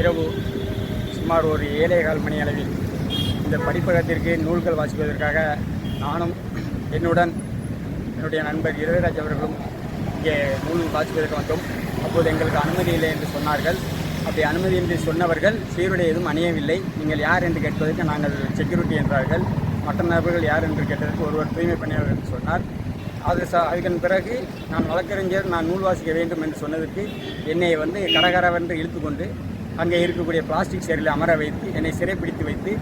இரவு சுமார் ஒரு ஏழே கால் மணி அளவில் இந்த படிப்பகத்திற்கு நூல்கள் வாசிப்பதற்காக நானும் என்னுடன் என்னுடைய நண்பர் இரவிராஜ் அவர்களும் இங்கே நூல் வாசிப்பதற்கு வந்தோம். அப்போது எங்களுக்கு அனுமதி இல்லை என்று சொன்னார்கள். அப்படி அனுமதி என்று சொன்னவர்கள் சீருடை எதுவும் அணியவில்லை. நீங்கள் யார் என்று கேட்பதற்கு நாங்கள் செக்யூரிட்டி என்றார்கள். மற்ற நபர்கள் யார் என்று கேட்டதற்கு ஒருவர் தூய்மை பணியாளர் என்று சொன்னார். அது ச அதன் பிறகு நான் வழக்கறிஞர் நான் நூல் வாசிக்க வேண்டும் என்று சொன்னதற்கு என்னை வந்து கரகரவென்று இழுத்துக்கொண்டு அங்கே இருக்கக்கூடிய பிளாஸ்டிக் சேரில் அமர வைத்து என்னை சிறைப்பிடித்து வைத்து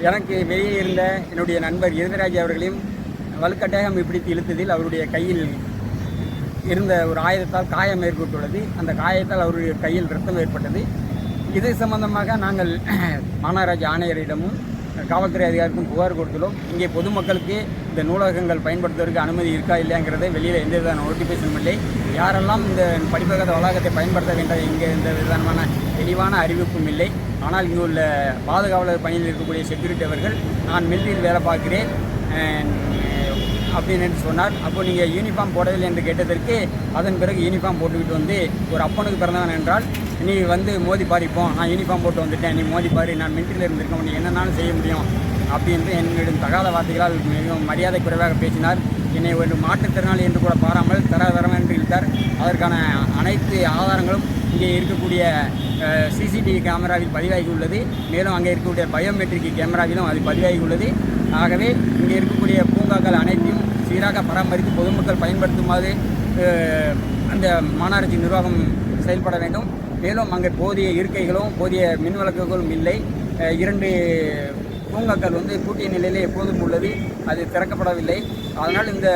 எனக்கு வெளியே இருந்த என்னுடைய நண்பர் இருதராஜ் அவர்களையும் வலுக்கட்டாயம் பிடித்து இழுத்ததில் அவருடைய கையில் இருந்த ஒரு ஆயுதத்தால் காயம் ஏற்பட்டுள்ளது. அந்த காயத்தால் அவருடைய கையில் ரத்தம் ஏற்பட்டது. இது சம்பந்தமாக நாங்கள் மாநகராட்சி ஆணையரிடமும் காவல்துறை அதிகாரிக்கும் புகார் கொடுத்துள்ளோம். இங்கே பொதுமக்களுக்கு இந்த நூலகங்கள் பயன்படுத்துவதற்கு அனுமதி இருக்கா இல்லையாங்கிறது வெளியில் எந்த விதமான நோட்டிஃபிகேஷனும் இல்லை. யாரெல்லாம் இந்த படிப்பகத வளாகத்தை பயன்படுத்த வேண்டாம் இங்கே எந்த விதமான தெளிவான அறிவிப்பும் இல்லை. ஆனால் இங்கே உள்ள பாதுகாவலர் பணியில் இருக்கக்கூடிய செக்யூரிட்டி அவர்கள் நான் மில்லியில் வேலை பார்க்கிறேன். அப்படின்னு என்று சொன்னார். அப்போ நீங்கள் யூனிஃபார்ம் போடவில்லை என்று கேட்டதற்கு அதன் பிறகு யூனிஃபார்ம் போட்டுக்கிட்டு வந்து ஒரு அப்பனுக்கு பிறந்தவன் என்றால் நீ வந்து மோதி பாரிப்போம் நான் யூனிஃபார்ம் போட்டு வந்துட்டேன். நீ மோதி பாரி. நான் மிலிட்டரியில் இருந்திருக்கேன். நீ என்னன்னாலும் செய்ய முடியும். அப்படின்னு என்னிடம் தகாத வார்த்தைகளால் மிகவும் மரியாதை குறைவாக பேசினார். என்னை ஒரு மாற்றுத்திறனாளி என்று கூட பாராமல் தராதரம் என்று இழுத்தார். அதற்கான அனைத்து ஆதாரங்களும் இங்கே இருக்கக்கூடிய சிசிடிவி கேமராவில் பதிவாகி உள்ளது. மேலும் அங்கே இருக்கக்கூடிய பயோமெட்ரிக் கேமராவிலும் அது பதிவாகி உள்ளது. ஆகவே இங்கே இருக்கக்கூடிய பூங்காக்கள் அனைத்தையும் சீராக பராமரித்து பொதுமக்கள் பயன்படுத்துமாறு அந்த மாநகராட்சி நிர்வாகம் செயல்பட வேண்டும். மேலும் அங்கே போதிய இருக்கைகளும் போதிய மின் விளக்குகளும் இல்லை. இரண்டு பூங்காக்கள் வந்து பூட்டிய நிலையிலே எப்போதும் உள்ளது. அது திறக்கப்படவில்லை. அதனால் இந்த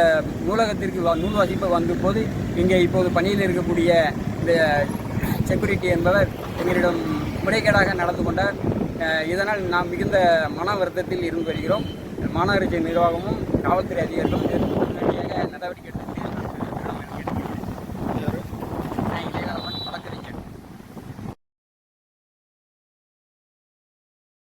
நூலகத்திற்கு நூல் வாசிப்பு வந்த போது இங்கே இப்போது பணியில் இருக்கக்கூடிய இந்த செக்யூரிட்டி என்பவர் எங்களிடம் முறைகேடாக நடந்து கொண்டார். இதனால் நாம் மிகுந்த மன வருத்தத்தில் இருந்து வருகிறோம். மாநகராட்சி நிர்வாகமும் காவல்துறை அதிகாரிகளும்